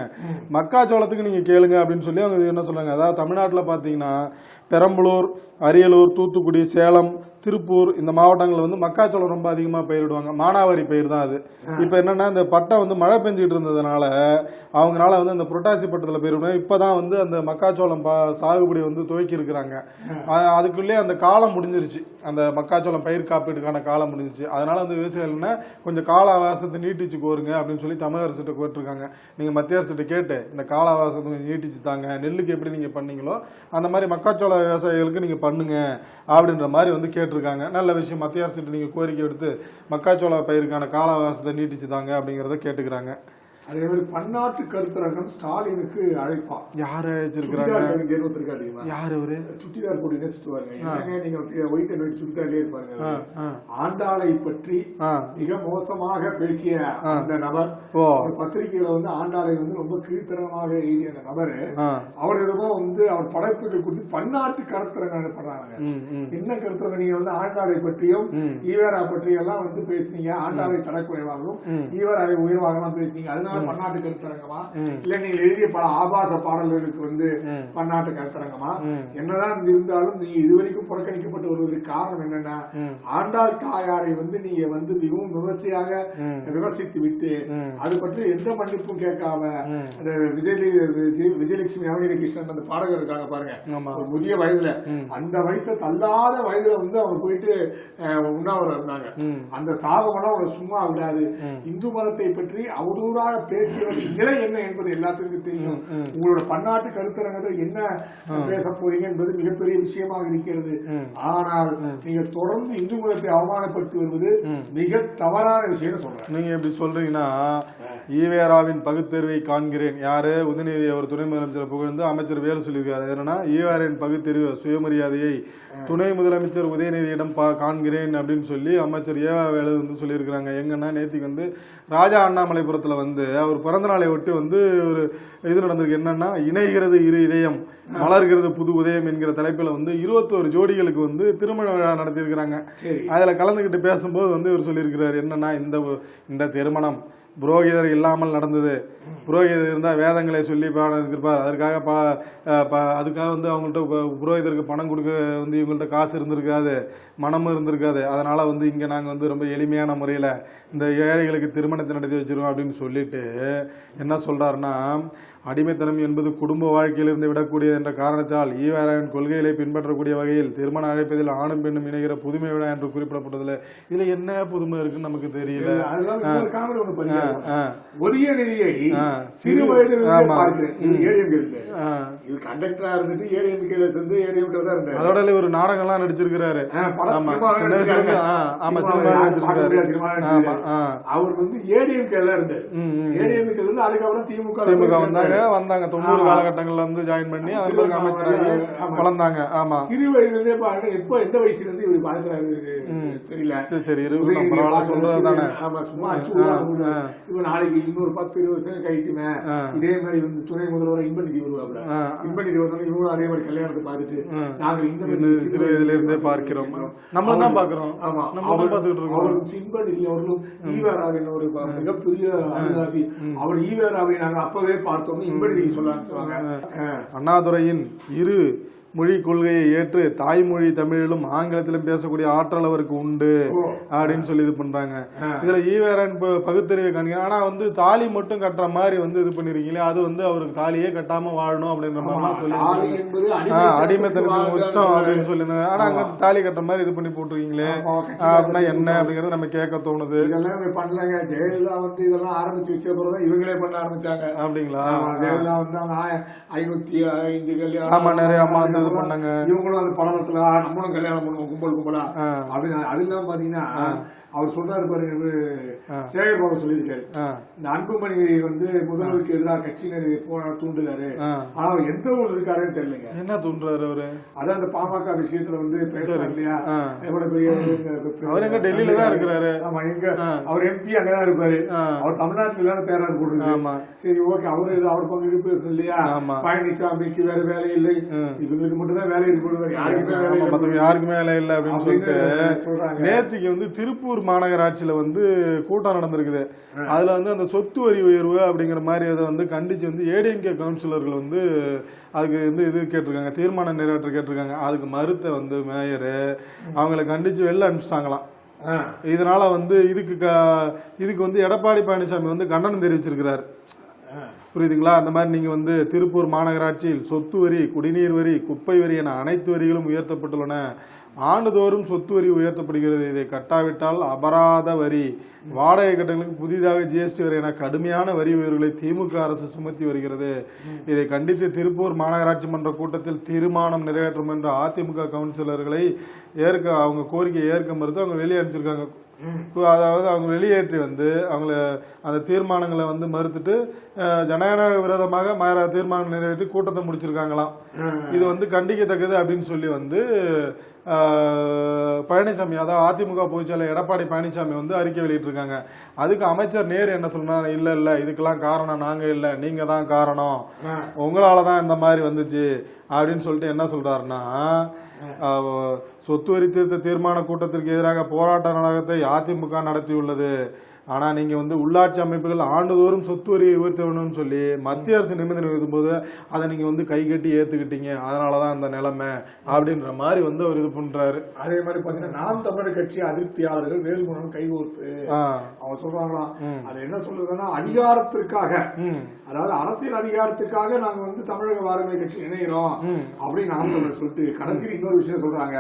மக்காச்சோளத்துக்கு நீங்க கேளுங்க அப்படின்னு சொல்லி அவங்க என்ன சொல்றாங்க அதாவது தமிழ்நாட்டில் பாத்தீங்கன்னா பெரம்பலூர் அரியலூர் தூத்துக்குடி சேலம் திருப்பூர் இந்த மாவட்டங்கள்ல வந்து மக்காச்சோளம் ரொம்ப அதிகமா பயிரிடுவாங்க. மானாவாரி பயிர் தான் அது. இப்போ என்னன்னா இந்த பட்டை வந்து மழை பெஞ்சிட்டு இருந்ததுனால அவங்களால வந்து அந்த புரட்டாசி பட்டத்தில் பயிரிடுவாங்க இப்பதான் வந்து அந்த மக்காச்சோளம் பா- சாகுபடி வந்து துவக்கி இருக்கிறாங்க. அதுக்குள்ளே அந்த காலம் முடிஞ்சிருச்சு. அந்த மக்காச்சோளம் பயிர் காப்பீடுக்கான காலம் முடிஞ்சிருச்சு. அதனால வந்து விவசாயிகள் என்ன கொஞ்சம் கால அவகாசத்தை நீட்டிச்சு கோருங்க அப்படின்னு சொல்லி தமிழக அரசுகிட்ட கேட்டிருக்காங்க. நீங்க மத்திய அரசுகிட்ட கேட்டு இந்த கால அவகாசத்தை கொஞ்சம் நீட்டிச்சு தாங்க. நெல்லுக்கு எப்படி நீங்க பண்ணீங்களோ அந்த மாதிரி மக்காச்சோள விவசாயிகளுக்கு நீங்கள் பண்ணுங்க அப்படின்ற மாதிரி வந்து கேட்டிருக்காங்க. நல்ல விஷயம். மத்திய அரசுகிட்ட நீங்கள் கோரிக்கை எடுத்து மக்காச்சோள பயிருக்கான கால அவகாசத்தை நீட்டிச்சு தாங்க அப்படிங்கிறத கேட்டுக்கிறாங்க. அதே மாதிரி பன்னாட்டு கருத்தரங்கம் ஸ்டாலினுக்கு அழைப்பா யார் கணிக்கு இருபத்திருக்கா தெரியுமா? யார் அவரு? சுட்டிதார் போட்டுனே சுத்துவாருங்க? நீங்க ஒயிட் அண்ட் ஒயிட் இருப்பாருங்க. ஆண்டாளை பற்றி மிக மோசமாக பேசிய அந்த நபர் ஒரு பத்திரிகையில வந்து ஆண்டாளை வந்து ரொம்ப கீழ்த்தரமாக எழுதிய அந்த நபரு அவர் எதுவோ வந்து அவர் படைப்புகள் கொடுத்து பன்னாட்டு கருத்தரங்கம் பண்றாங்க என்ன கருத்தரங்க? நீங்க வந்து ஆண்டாளை பற்றியும். ஈவேரா பற்றியும் எல்லாம் வந்து பேசுனீங்க. ஆண்டாளை தரக்குறைவாகவும். ஈவேராவை உயர்வாகவும் பேசுனீங்க. அதனால பன்னாட்டு கருத்தரங்கமா. இல்ல நீங்கள் எழுதிய பல ஆபாச பாடல்களுக்கு வந்து. பன்னாட்டு கருத்தரங்கமா. என்னதான் இருந்தாலும் நீங்க இதுவரைக்கும் புறக்கணிக்கப்பட்டு வருவதற்கு காரணம் என்னன்னா. ஆண்டாள் தாயாரை வந்து நீங்க வந்து மிகவும் விமர்சையாக. விமர்சித்து விட்டு. அது பற்றி எந்த மன்னிப்பும் கேட்காம. அந்த விஜய் விஜய் விஜயலட்சுமி நவநீத கிருஷ்ணன் அந்த பாடகர் இருக்காங்க பாருங்க ஒரு முதிய வயதுல. அந்த வயசுல தள்ளாத வயதுல வந்து அவங்க போயிட்டு உண்ணாவிரதம் இருந்தாங்க. அந்த சாபமெல்லாம் அவங்களை சும்மா விடாது இந்து மதத்தை பற்றி அவதூறாக பேசியவரின் நிலை என்ன என்பது எல்லாத்துக்கும் தெரியும். உங்களோட பன்னாட்டு கருத்தரங்கத்தில் என்ன பேச போறீங்க என்பது மிகப்பெரிய விஷயமாக இருக்கிறது. ஆனால் நீங்க தொடர்ந்து இந்து மதத்தை அவமானப்படுத்தி வருவது. மிக தவறான விஷயம்னு சொல்றேன் நீங்க எப்படி சொல்றீங்கன்னா ஈவேராவின் பகுத்தறிவை காண்கிறேன். யாரு? உதயநிதி அவர் துணை முதலமைச்சர் புகழ்ந்து அமைச்சர் வேலு சொல்லியிருக்காரு. என்னன்னா ஈவேராவின் பகுத்தறிவு சுயமரியாதையை துணை முதலமைச்சர் உதயநிதியிடம் பா காண்கிறேன் அப்படின்னு சொல்லி அமைச்சர் ஏவா வேலு வந்து சொல்லியிருக்கிறாங்க. எங்கன்னா நேத்திக்கு வந்து ராஜா அண்ணாமலைபுரத்துல வந்து அவர் பிறந்த நாளை ஒட்டி வந்து ஒரு இது நடந்திருக்கு. என்னன்னா இணைகிறது இரு இதயம் மலர்கிறது புது உதயம் என்கிற தலைப்பில் வந்து இருபத்தோரு ஜோடிகளுக்கு வந்து திருமண விழா நடத்தியிருக்கிறாங்க. அதுல கலந்துக்கிட்டு பேசும்போது வந்து இவர் சொல்லியிருக்கிறார். என்னன்னா இந்த இந்த திருமணம் புரோகிதர் இல்லாமல் நடந்தது. புரோகிதர் இருந்தால் வேதங்களை சொல்லி இருப்பார் அதற்காக ப ப- அதுக்காக வந்து அவங்கள்ட்ட புரோகிதருக்கு பணம் கொடுக்க வந்து இவங்கள்ட்ட காசு இருந்திருக்காது. மனமும் இருந்திருக்காது. அதனால் வந்து இங்கே நாங்கள் வந்து ரொம்ப எளிமையான முறையில் இந்த ஏழைகளுக்கு திருமணத்தை நடத்தி வச்சுருவோம் அப்படின்னு சொல்லிட்டு என்ன சொல்கிறாருன்னா அடிமைத்தனம் என்பது குடும்ப வாழ்க்கையிலிருந்து விடக்கூடியது என்ற காரணத்தால் ஈவேராவின் கொள்கைகளை பின்பற்றக்கூடிய வகையில் திருமணம் அழைப்பதில் ஆணும் பெண்ணும் இணைகிற புதுமை விழா என்று குறிப்பிடப்பட்டதுல இதுல என்ன புதுமை இருக்குன்னு நமக்கு தெரியல. உதயநிதியை ஆ. சிறு இருந்தாரு அதோட ஒரு நாடகம் எல்லாம் நடிச்சிருக்கிறாரு. அவர் வந்து ஏடிஎம் கேல இருந்தாரு. ஏடிஎம் அதுக்கப்புறம் திமுக திமுக வந்தாங்க சேர்ந்தாரு. வந்தாங்க. தொண்ணூறு. காலகட்டங்கள்ல வந்து ஜாயின் பண்ணி அதன் பிறகு அமைச்சராகி. வளர்ந்தாங்க. ஆமா. சிறு வயதிலிருந்தே பாருங்க எப்போ எந்த வயசுல இருந்து இவர் பாக்குறாரு தெரியல. சரி சரி இருக்கட்டும் உதயநிதியை பரவாயில்ல பார்க்கறது சொல்றது சிறு- தானே. ஆமா, சும்மா. ஆ. இவன் நாளைக்கு இன்னொரு பத்து இருபது வருஷம் ஆ. இதே மாதிரி வந்து துணை முதல்வர் இன்பநிதி வருவாப்ல. இன்பநிதி வந்தோடனே இவங்களும் அதே மாதிரி கல்யாணத்தை பார்த்துட்டு. நாங்கள் இந்த சிறு வயதிலிருந்தே பார்க்கிறோம். நம்மளும் தான் பார்க்கிறோம். ஆமா. நம்மளும் தான் அவர்- பார்த்துக்கிட்டு இருக்கோம் அவரும் சின்பநிதி அவர்களும் ஈவேராவின் ஒரு மிகப்பெரிய அவர் ஈவேராவை நாங்க அப்பவே பார்த்தோம்னு இன்பநிதி சொல்ல ஆரம்பிச்சுவாங்க அண்ணாதுரையின் இரு மொழி கொள்கையை ஏற்று தாய்மொழி தமிழிலும் ஆங்கிலத்திலும் பேசக்கூடிய ஆற்றல் அவருக்கு உண்டு. அப்படின்னு சொல்லி இது பண்றாங்க. இதுல ஈவேரன் பகுத்தறிவை காணிக்க ஆனா வந்து தாலி மட்டும் கட்டுற மாதிரி வந்து இது பண்ணிருக்கீங்களே அது வந்து அவருக்கு தாலியே கட்டாம வாழணும் அப்படின்ற மாதிரிலாம் சொல்லி வாழ்ந்தான்னு உச்சம். அப்படின்னு சொல்லிருந்தாங்க ஆனா அங்க தாலி கட்டுற மாதிரி இது பண்ணி போட்டிருக்கீங்களே. அப்படின்னா என்ன அப்படிங்கறது நம்ம கேட்க தோணுது. இதெல்லாம் பண்ணலங்க. ஜெயலலிதா வந்து இதெல்லாம் ஆரம்பிச்சு வச்ச பிறகுதான் இவங்களே பண்ண ஆரம்பிச்சாங்க. அப்படிங்களா? ஜெயலலிதா வந்து அவங்க ஐநூத்தி ஐந்து கல்யாணம் ஆமா, நிறைய அம்மா இது பண்ணாங்க. இவங்களும் அந்த படத்துல "ஆ, நம்மளும் கல்யாணம் பண்ணுவோம் கும்பல் கும்பலா. அப்படின்னு அது இல்லாம பாத்தீங்கன்னா அவர் சொல்றாரு பாருங்க சேகர் பாபு சொல்லியிருக்காரு. இந்த அன்புமணி வந்து முதல்வருக்கு எதிராக கட்சியினர் போன தூண்டுறாரு. ஆனா அவர் எந்த ஊர்ல இருக்காருன்னு தெரியலங்க. என்ன தூண்டுறாரு அவரு? அதான் அந்த பாமக விஷயத்துல வந்து பேசுறாரு இல்லையா. எவ்வளவு பெரிய அவர் எங்க டெல்லியில தான் இருக்கிறாரு. ஆமா எங்க. அவர் எம்பி அங்கதான் இருப்பாரு. அவர் தமிழ்நாட்டுல இல்லாத தேர்தல் போடுறது. ஆமா. சரி ஓகே அவரு அவர் பங்கு பேசணும் இல்லையா. பழனிசாமிக்கு வேற வேலை இல்லை. இவங்களுக்கு மட்டும் தான் வேலை இருக்கு யாருக்குமே வேலை இல்லை. யாருக்குமே வேலை இல்லை அப்படின்னு சொல்லிட்டு சொல்றாங்க. நேத்திக்கு வந்து திருப்பூர் மாநகராட்சியில வந்து கூட்டம் நடந்திருக்குது. அதுல வந்து அந்த சொத்து வரி உயர்வு அப்படிங்கிற மாதிரி அதை வந்து கண்டிச்சு வந்து ஏடிஎம்கே கவுன்சிலர்கள் வந்து அதுக்கு வந்து இது கேட்டிருக்காங்க தீர்மானம் நிறைவேற்ற கேட்டிருக்காங்க. அதுக்கு மறுத்த வந்து மேயரு அவங்களை கண்டிச்சு வெளில அனுப்பிச்சிட்டாங்களாம். இதனால வந்து இதுக்கு இதுக்கு வந்து எடப்பாடி பழனிசாமி வந்து கண்டனம் தெரிவிச்சிருக்கிறார். புரியுதுங்களா? அந்த மாதிரி நீங்கள் வந்து திருப்பூர் மாநகராட்சியில் சொத்து வரி குடிநீர் வரி குப்பை வரி என அனைத்து வரிகளும் உயர்த்தப்பட்டுள்ளன. ஆண்டுதோறும் சொத்து வரி உயர்த்தப்படுகிறது. இதை கட்டாவிட்டால் அபராத வரி. வாடகை கட்டங்களுக்கு புதிதாக ஜிஎஸ்டி வரி என கடுமையான வரி உயர்வுகளை திமுக அரசு சுமத்தி வருகிறது. இதை கண்டித்து திருப்பூர் மாநகராட்சி மன்ற கூட்டத்தில் தீர்மானம் நிறைவேற்றும் என்று அதிமுக கவுன்சிலர்களை ஏற்க அவங்க கோரிக்கையை ஏற்க மறுத்து அவங்க வெளியே அனுப்பிச்சிருக்காங்க. அதாவது அவங்க வெளியேற்றி வந்து அவங்கள அந்த தீர்மானங்களை வந்து மறுத்துட்டு ஜனநாயக விரோதமாக ம- தீர்மானம் நிறைவேற்றி கூட்டத்தை முடிச்சிருக்காங்களாம். இது வந்து கண்டிக்கத்தக்கது அப்படின்னு சொல்லி வந்து பழனிசாமி அதாவது அதிமுக பொதுச்செயலர் எடப்பாடி பழனிசாமி வந்து அறிக்கை வெளியிட்டிருக்காங்க. அதுக்கு அமைச்சர் நேரு என்ன சொன்னார்? இல்ல இல்ல இதுக்கெல்லாம் காரணம் நாங்க இல்ல. நீங்க தான் காரணம். உங்களால தான் இந்த மாதிரி வந்துச்சு. அப்படின்னு சொல்லிட்டு என்ன சொல்றாருன்னா அஹ், சொத்து வரி திருத்த தீர்மான கூட்டத்திற்கு எதிராக போராட்ட நாடகத்தை அதிமுக நடத்தியுள்ளது. ஆனா நீங்க வந்து உள்ளாட்சி அமைப்புகள் ஆண்டுதோறும் சொத்து வரியை உயர்த்த வேணும்னு சொல்லி மத்திய அரசு நிபந்தனை விதிக்கும்போது அதை நீங்க வந்து கை கட்டி ஏத்துக்கிட்டீங்க. அதனாலதான் அந்த நிலைமை அப்படின்ற மாதிரி வந்து அவர் இது பண்றாரு. அதே மாதிரி பாத்தீங்கன்னா நாம் தமிழர் கட்சி அதிருப்தியாளர்கள் வேல்முருகன் கைகோர்ப்பு ஆ, அவங்க சொல்றாங்களாம். அது என்ன சொல்றதுன்னா அதிகாரத்திற்காக. அதாவது அரசியல் அதிகாரத்துக்காக நாங்க வந்து தமிழக வாரிமை கட்சி இணைகிறோம். அப்படின்னு நாம் தமிழர் சொல்லிட்டு கடைசியில் இன்னொரு விஷயம் சொல்றாங்க.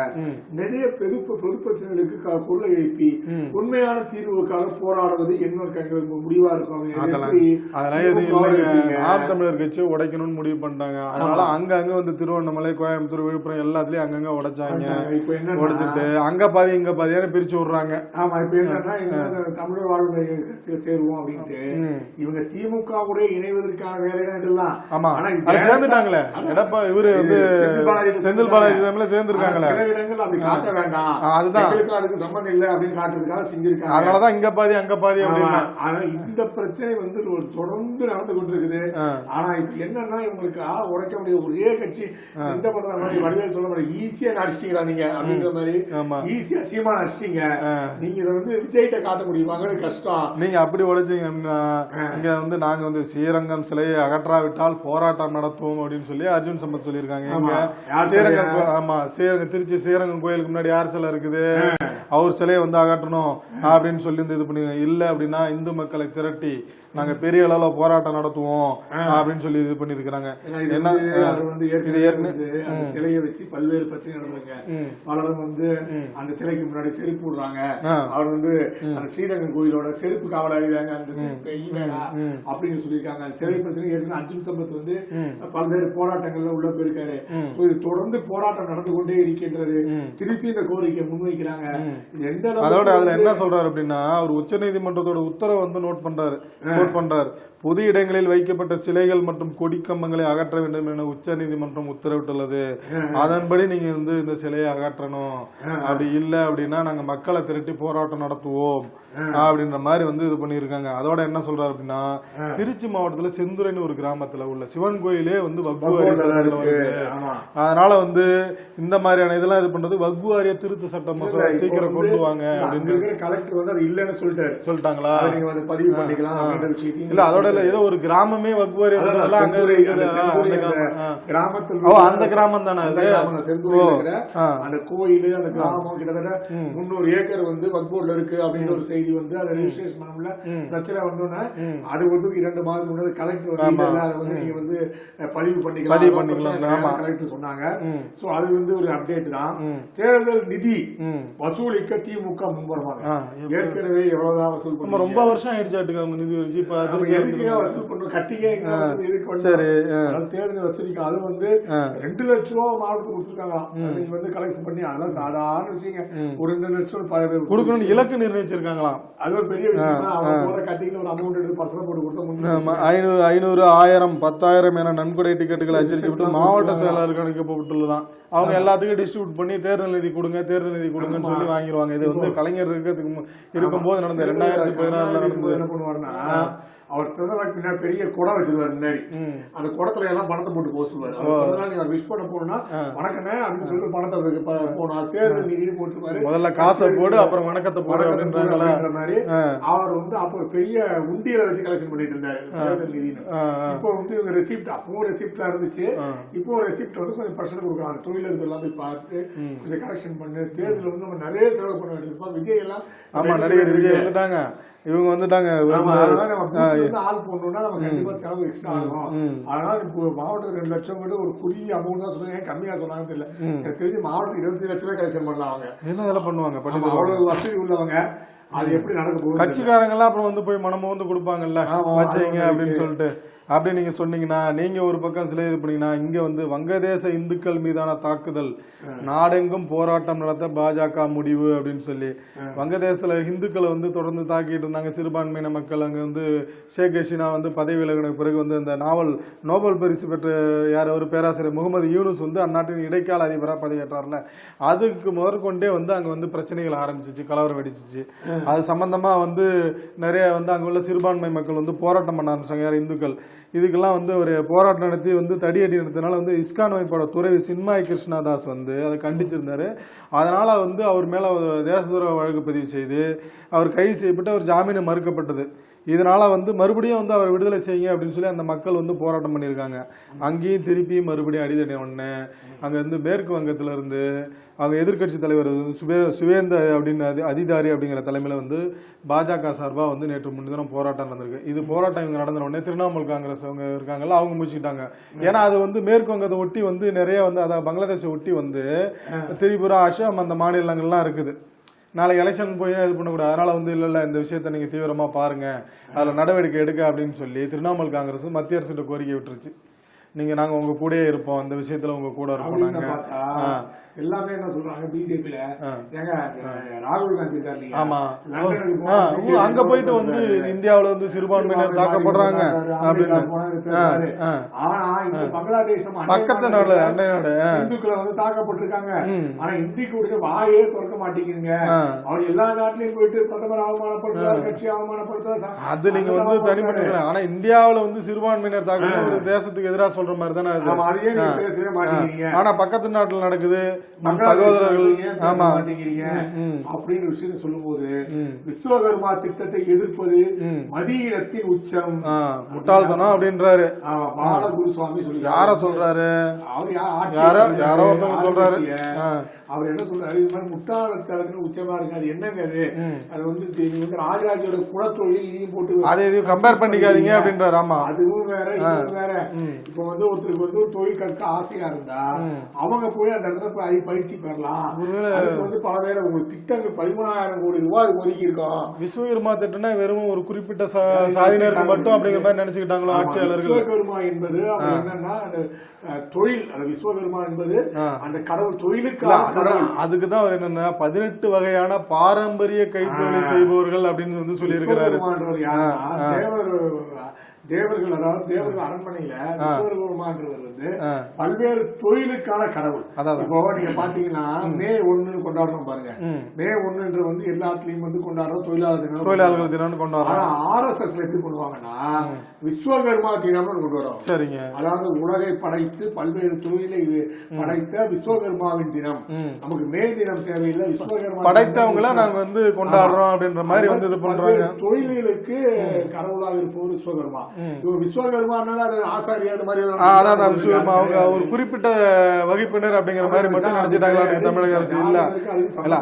நிறைய பெரு பொது பிரச்சனைகளுக்கு குரலை எழுப்பி உண்மையான தீர்வுக்காக போராடுவது என்னொரு எங்களுக்கு முடிவா இருக்கும். திமுக தமிழர் கட்சியை உடைக்கணும்னு முடிவு பண்ணிட்டாங்க. அதனால அங்க அங்க வந்து திருவண்ணாமலை கோயம்புத்தூர் விழுப்புரம் எல்லாத்துலயும் அங்கங்க உடைச்சாங்க. இப்ப என்ன உடைச்சிட்டு அங்க பாதி இங்க பாதியான பிரிச்சு விடுறாங்க. ஆமா இப்ப என்னன்னா தமிழர் வாழ்வுரை கட்சியில சேருவோம் அப்படின்ட்டு இவங்க திமுகவுடைய இணைவதற்கான வேலை தான் இதெல்லாம். ஆமா. சேர்ந்துட்டாங்களே. எடப்பா இவரு வந்து செந்தில் பாலாஜி சேர்ந்திருக்காங்களே. சில இடங்கள் அப்படி காட்ட வேண்டாம். அதுதான். அதுக்கு சம்பந்தம் இல்லை அப்படின்னு காட்டுறதுக்காக செஞ்சிருக்காங்க. அதனாலதான் இங்க பாதி அங்க பாதி ஆமா. அப்படின்னு. ஆனா இந்த பிரச்சனை வந்து ஒரு தொடர்ந்து நடந்து கொண்டிருக்குது. ஆ. ஆனா இப்ப என்னன்னா இவங்களுக்கு ஆள உடைக்க முடியாத. ஒரே கட்சி இந்த பண்ற மாதிரி வடிவேல் சொல்ல மாதிரி ஈஸியா நடிச்சிட்டீங்களா நீங்க அப்படின்ற மாதிரி. ஈஸியா சீமா நடிச்சிட்டீங்க. நீங்க இதை வந்து விஜய்கிட்ட காட்ட முடியுமாங்கிறது கஷ்டம். நீங்க அப்படி உடைச்சீங்கன்னா இங்க வந்து நாங்க வந்து ஸ்ரீரங்கம் சிலையை அகற்றாவிட்டால் போராட்டம் நடத்துவோம் அப்படின்னு சொல்லி அர்ஜுன் சம்பத் சொல்லியிருக்காங்க. ஆமா. ஸ்ரீரங்கம் ஆமா. திருச்சி ஸ்ரீரங்கம் கோயிலுக்கு முன்னாடி யார் சிலை இருக்குது? அவர் சிலையை வந்து அகற்றணும் அப்படின்னு சொல்லி இது பண்ணிருக்காங்க இல்ல அப்படின்னா இந்து மக்களை திரட்டி நாங்க பெரிய அளவுல போராட்டம் நடத்துவோம் அப்படின்னு சொல்லி இது பண்ணிருக்கிறாங்க அவர் வந்து ஏற்கனவே சிலையை வச்சு பல்வேறு பிரச்சனை நடந்திருக்க ம். பலரும் வந்து அந்த சிலைக்கு முன்னாடி செருப்பு விடுறாங்க. அவர் வந்து அந்த ஸ்ரீரங்கம் கோயிலோட செருப்பு காவல் அழிறாங்க அந்த அப்படின்னு சொல்லியிருக்காங்க. அந்த சிலை பிரச்சனை ஏற்கனவே அர்ஜுன் சம்பத் வந்து பல்வேறு போராட்டங்கள்ல உள்ள போயிருக்காரு. இது தொடர்ந்து போராட்டம் நடந்து கொண்டே இருக்கின்றது. திருப்பி இந்த கோரிக்கையை முன்வைக்கிறாங்க. எந்த அதோட அதுல என்ன சொல்றாரு அப்படின்னா அவர் உச்சநீதிமன்றத்தோட உத்தரவை வந்து நோட் பண்றாரு. நோட் பண்றாரு. பொது இடங்களில் வைக்கப்பட்ட சிலைகள் மற்றும் கொடிக்கம்பங்களை அகற்ற வேண்டும் என உச்சநீதிமன்றம் உத்தரவிட்டுள்ளது. அதன்படி நீங்க வந்து இந்த சிலையை அகற்றணும். அப்படி இல்ல அப்படின்னா நாங்க மக்களை திரட்டி போராட்டம் நடத்துவோம். அப்படின்ற மாதிரி வந்து இது பண்ணியிருக்காங்க. அதோட என்ன சொல்றாரு அப்படின்னா திருச்சி மாவட்டத்துல செந்துரைன்னு ஒரு கிராமத்துல உள்ள சிவன் கோயிலே வந்து வக்பு வாரிய வகுப்புல தான் சட்டத்துல இருக்கு. வருது ஆமா. அதனால வந்து இந்த மாதிரியான இதெல்லாம் இது பண்றது வக்பு வாரிய திருத்த சட்டம் சீக்கிரம் கொண்டு வாங்க கலெக்டர் வந்து அது இல்லைன்னு சொல்லிட்டாரு. சொல்லிட்டாங்களா? நீங்க வந்து பதிவு பண்ணிக்கலாம் அப்படின்ற விஷயத்தையும் இல்ல அதோட இல்ல ஏதோ ஒரு கிராமமே வகுவாரி. கிராமத்தில் அந்த கிராமம் தானே அந்த கிராமம் இருக்கிற ஆ. அந்த கோயில் அந்த கிராமம் கிட்டத்தட்ட முந்நூறு ஏக்கர் வந்து வக்போர்ட்ல இருக்கு அப்படின்ற ஒரு செய்தி வந்து அதை ரெஜிஸ்ட்ரேஷன் பண்ணல பிரச்சனை வந்தோன்னே அது வந்து இரண்டு மாதம் முன்னாடி கலெக்டர் வந்து அதை வந்து நீங்க வந்து பதிவு பண்ணிக்கலாம். பதிவு பண்ணிக்கலாம். கலெக்டர் சொன்னாங்க. சோ அது வந்து ஒரு அப்டேட் தான். தேர்தல் நிதி. வசூலிக்க திமுக முன்வருவாங்க ஏற்கனவே எவ்வளவுதான் வசூல் நம்ம பண்ணுவாங்க ரொம்ப வருஷம் ஆயிடுச்சாட்டுக்கு அவங்க நிதி வச்சு இப்ப எதுக்குங்க வசூல் பண்றோம் கட்டிங்க இதுக்கு சரி தேர்தல் வசூலிக்க அது வந்து ரெண்டு லட்சம் ரூபா மாவட்டத்துக்கு கொடுத்துருக்காங்களாம். நீங்க வந்து கலெக்ஷன் பண்ணி அதெல்லாம் சாதாரண விஷயங்க. ஒரு ரெண்டு லட்சம் பல பேர் கொடுக்கணும்னு இலக்கு நிர்ணயிச்சிருக்காங்களாம். அது ஒரு பெரிய விஷயம். தான் அவங்க போற கட்டிங்க ஒரு அமௌண்ட் எடுத்து பர்சனல் போட்டு கொடுத்தா ஐநூறு ஐநூறு ஆயிரம் பத்தாயிரம் என நன்கொடை டிக்கெட்டுகள் அச்சடிக்கப்பட்டு மாவட்ட செயலாளருக்கு அனுப்பப்பட்டுள்ளதான் அவங்க எல்லாத்துக்கும் டிஸ்ட்ரிபியூட் பண்ணி தேர்தல் நிதி கொடுங்க தேர்தல் நிதி கொடுங்கன்னு சொல்லி வாங்கிடுவாங்க இது வந்து கலைஞர் இருக்கிறதுக்கு இருக்கும்போது நடந்த ரெண்டாயிரத்தி பதினாறுல நடந்தது என்ன பண்ணுவாருன்னா அவர் பிறந்தநாளுக்கு பின்னாடி பெரிய குடம் வச்சிருவாரு முன்னாடி. அந்த குடத்துல எல்லாம் பணத்தை போட்டு போக சொல்லுவாரு. அவர் பிறந்தநாள் நீங்க விஷ் பண்ண போனா வணக்கண்ணே அப்படின்னு சொல்லிட்டு பணத்தை அதுக்கு போனா. தேர்தல் நிதினு போட்டுருவாரு முதல்ல காசை போடு அப்புறம் வணக்கத்தை போடு அப்படின்ற மாதிரி அவர் வந்து அப்போ ஒரு பெரிய உண்டியல வச்சு கலெக்ஷன் பண்ணிட்டு இருந்தாரு தேர்தல் நிதினு இப்போ வந்து இவங்க ரெசிப்ட் அப்பவும் ரெசிப்டா இருந்துச்சு. இப்போ ரெசிப்ட் வந்து கொஞ்சம் பிரச்சனை கொடுக்குறாங்க. அந்த தொழிலதிபர் எல்லாம் போய் பார்த்து கொஞ்சம் கலெக்ஷன் பண்ணு. தேர்தல் வந்து நம்ம நிறைய செலவு பண்ண வேண்டியிருப்போம் விஜய் எல்லாம் ஆமா நடிகர் விஜய் வந்துட்டாங்க. இவங்க வந்துட்டாங்க. ஆள் போடணும்னா நம்ம கண்டிப்பா செலவு எக்ஸ்ட்ரா ஆகும். அதனால இப்போ மாவட்டத்துக்கு ரெண்டு லட்சம் கூட ஒரு குறுகிய அமௌண்ட் தான் சொன்னாங்க. கம்மியா சொன்னாங்கன்னு தெரியல. எனக்கு தெரிஞ்சு மாவட்டத்துக்கு இருபத்தி லட்சம் ரூபாய் கலெக்ஷன் பண்ணலாம் அவங்க. என்ன இதெல்லாம் பண்ணுவாங்க? அவ்வளவு வசதி உள்ளவங்க. அது எப்படி நடக்க போகுது கட்சிக்காரங்க எல்லாம் அப்புறம் வந்து போய் மனம வந்து கொடுப்பாங்கல்ல? ஆமா, வச்சீங்க அப்படின்னு சொல்லிட்டு. அப்படி நீங்க சொன்னீங்கன்னா நீங்க ஒரு பக்கம் சில இது பண்ணீங்கன்னா இங்க வந்து வங்கதேச இந்துக்கள் மீதான தாக்குதல். நாடெங்கும் போராட்டம் நடத்த பாஜக முடிவு அப்படின்னு சொல்லி வங்கதேசத்துல இந்துக்களை வந்து தொடர்ந்து தாக்கிட்டு இருந்தாங்க சிறுபான்மையின மக்கள். அங்க வந்து ஷேக் ஹசீனா வந்து பதவி விலகின பிறகு வந்து இந்த நாவல் நோபல் பரிசு பெற்ற யார்? ஒரு பேராசிரியர் முகமது யூனுஸ் வந்து அந்நாட்டின் இடைக்கால அதிபராக பதவியேற்றார்ல. அதுக்கு முதற்கொண்டே வந்து அங்க வந்து பிரச்சனைகள் ஆரம்பிச்சிச்சு கலவரம் வெடிச்சிச்சு. அது சம்பந்தமா வந்து நிறைய வந்து அங்க உள்ள சிறுபான்மை மக்கள் வந்து போராட்டம் பண்ண ஆரம்பிச்சாங்க யார்? இந்துக்கள். இதுக்கெல்லாம் வந்து ஒரு போராட்டம் நடத்தி வந்து தடியடி நடத்தினால வந்து இஸ்கான் அமைப்போட துறை சின்மாய் கிருஷ்ணதாஸ் வந்து அதை கண்டிச்சிருந்தாரு. அதனால வந்து அவர் மேல ஒரு வழக்கு பதிவு செய்து அவர் கைது செய்யப்பட்டு அவர் ஜாமீனு மறுக்கப்பட்டது. இதனால வந்து மறுபடியும் வந்து அவர் விடுதலை செய்யுங்க அப்படின்னு சொல்லி அந்த மக்கள் வந்து போராட்டம் பண்ணியிருக்காங்க. அங்கேயும் திருப்பி மறுபடியும் அடிதடி ஒன்று அங்க இருந்து மேற்கு வங்கத்துல இருந்து அவங்க எதிர்க்கட்சி தலைவர் வந்து சுவே சுவேந்த அப்படின்னு அதி- அதிதாரி அப்படிங்கிற தலைமையில வந்து பாஜக சார்பா வந்து நேற்று முன்தினம் போராட்டம் நடந்திருக்கு. இது போராட்டம் இவங்க நடந்த உடனே திரிணாமுல் காங்கிரஸ் அவங்க இருக்காங்கல்ல அவங்க முடிச்சுக்கிட்டாங்க. ஏன்னா அது வந்து மேற்கு வங்கத்தை ஒட்டி வந்து நிறைய வந்து அதாவது பங்களாதேஷை ஒட்டி வந்து திரிபுரா அசாம் அந்த மாநிலங்கள்லாம் இருக்குது. நாளைக்கு எலெக்ஷன் போய் இது பண்ணக்கூடாது. அதனால வந்து இல்ல இல்ல இந்த விஷயத்த நீங்க தீவிரமா பாருங்க. அதுல நடவடிக்கை எடுக்க அப்படின்னு சொல்லி திரிணாமுல் காங்கிரஸ் மத்திய அரசு கோரிக்கை விட்டுருச்சு. நீங்க நாங்க உங்க கூடயே இருப்போம். அந்த விஷயத்துல உங்க கூட இருப்போம் அப்படின்னு நாங்க. பார்த்தா ஆ. எல்லாமே என்ன சொல்றாங்க பிஜேபியில. ஏங்க ராகுல் காந்தி இருக்காரு? ஆமா. அங்க போயிட்டு வந்து. இந்தியாவுல வந்து சிறுபான்மையினர் தாக்கப்படுறாங்க. ஆனா இந்த பங்களாதேஷ் பக்கத்து நாடு அண்டை நாடு. இந்துக்களை வந்து தாக்கப்பட்டிருக்காங்க. ஆனா இந்திக்கு வாயே திறக்க மாட்டேங்குதுங்க. அவர் எல்லா நாட்டிலயும் போயிட்டு பிரதமர் அவமானப்படுத்துறாரு கட்சி அவமானப்படுத்துறாரு. அது நீங்க வந்து தனிப்பட்ட. ஆனா இந்தியாவுல வந்து சிறுபான்மையினர் தாக்குதல் ஒரு தேசத்துக்கு எதிராக சொல்ற மாதிரி தானே அது நீங்க பேசவே மாட்டேங்கிறீங்க. ஆனா பக்கத்து நாட்டுல நடக்குது. நம் சகோதரர்கள் ஆமா. மாட்டேங்கிறீங்க. அப்படின்னு விஷயத்தை சொல்லும்போது. விஸ்வகர்மா திட்டத்தை எதிர்ப்பது. மதியிடத்தின் உச்சம். முட்டாள்தனம் அப்படின்றாரு. ஆமா, பாலகுருசுவாமி சொல்லி யார சொல்றாரு? அவர் யாரோ- யாரோ ஒருத்தவங்க சொல்றாரு. அவர் என்ன சொல்றாரு? இது மாதிரி முட்டாளத்தலக்குன்னு உச்சமா இருக்கு அது என்னங்க அது? வந்து வந்து வந்து ராஜராஜோட குலத்தொழில் இதையும் போட்டு அதை இதையும் கம்பேர் பண்ணிக்காதீங்க அப்படின்றாரு. ஆமா. அதுவும் வேற இதுவும் வேற. இப்ப வந்து ஒருத்தருக்கு வந்து ஒரு தொழில் கற்க ஆசையா இருந்தா அவங்க போய் அந்த இடத்துல போய் பயிற்சி பெறலாம். அதுக்கு வந்து பல பேர் உங்களுக்கு திட்டங்கள் பதிமூணாயிரம் கோடி ரூபாய் அது ஒதுக்கி இருக்கோம் விஸ்வகர்மா திட்டம்னா வெறும் ஒரு குறிப்பிட்ட சாதியினருக்கு மட்டும் அப்படிங்கிற மாதிரி நினைச்சுக்கிட்டாங்களோ ஆட்சியாளர்கள்? விஸ்வகர்மா என்பது என்னன்னா அந்த தொழில் அந்த விஸ்வகர்மா என்பது அந்த கடவுள் தொழிலுக்கு அதுக்கு தான் என்னன்னா பதினெட்டு வகையான பாரம்பரிய கைத்தொழிலை செய்பவர்கள் அப்படின்னு வந்து சொல்லியிருக்கிறாரு. தேவர்கள் அதாவது தேவர்கள் அரண்மனையில விஸ்வகர்மான்றவர் வந்து. பல்வேறு தொழிலுக்கான கடவுள். இப்போ நீங்க பாத்தீங்கன்னா மே. ஒண்ணுன்னு கொண்டாடுறோம் பாருங்க. ம். ஒண்ணுன்ற வந்து எல்லாத்துலயும் வந்து கொண்டாடுறோம் தொழிலாளர் தினம் தொழிலாளர்கள் தினம்னு கொண்டு வரோம் ஆனா ஆர்எஸ்எஸ்ல எப்படி பண்ணுவாங்கன்னா விஸ்வகர்மா தினம்னு கொண்டு வரோம் சரிங்க. அதாவது உலகை படைத்து பல்வேறு தொழிலை படைத்த விஸ்வகர்மாவின் தினம். நமக்கு மே தினம் தேவையில்லை விஸ்வகர்மா படைத்தவங்கள நாங்க வந்து கொண்டாடுறோம் அப்படின்ற மாதிரி வந்து இது பண்றாங்க. தொழில்களுக்கு கடவுளாக இருப்பவர் விஸ்வகர்மா. இவர் விஸ்வகர்மானால அது ஆசாரியா அது மாதிரி அதான் விஸ்வகர்மா. அவங்க ஒரு குறிப்பிட்ட வகுப்பினர் அப்படிங்கிற மாதிரி மட்டும் நினைச்சிட்டாங்களா தமிழக அரசு இல்ல. இல்ல.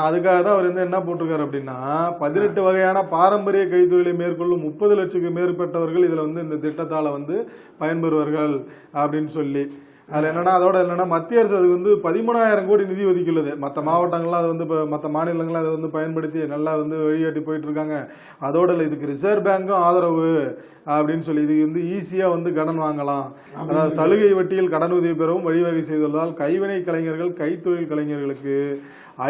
அதுக்காக தான் அவர் வந்து என்ன போட்டிருக்காரு அப்படின்னா பதினெட்டு வகையான பாரம்பரிய கைத்தொழிலை மேற்கொள்ளும் முப்பது லட்சத்துக்கு மேற்பட்டவர்கள் இதுல வந்து இந்த திட்டத்தால வந்து பயன்பெறுவார்கள் அப்படின்னு சொல்லி. அதுல என்னன்னா அதோட என்னன்னா மத்திய அரசு அதுக்கு வந்து பதிமூணாயிரம் கோடி நிதி ஒதுக்கியுள்ளது. மற்ற மாவட்டங்கள்லாம் அது வந்து இப்போ மற்ற மாநிலங்கள்லாம் அதை வந்து பயன்படுத்தி நல்லா வந்து வழிகாட்டி போயிட்டு இருக்காங்க. அதோட இல்ல இதுக்கு ரிசர்வ் பேங்க்கும் ஆதரவு. அப்படின்னு சொல்லி இது வந்து ஈஸியா வந்து கடன் வாங்கலாம். அதாவது சலுகை வட்டியில் கடன் உதவி பெறவும் வழிவகை செய்துள்ளதால் கைவினை கலைஞர்கள் கைத்தொழில் கலைஞர்களுக்கு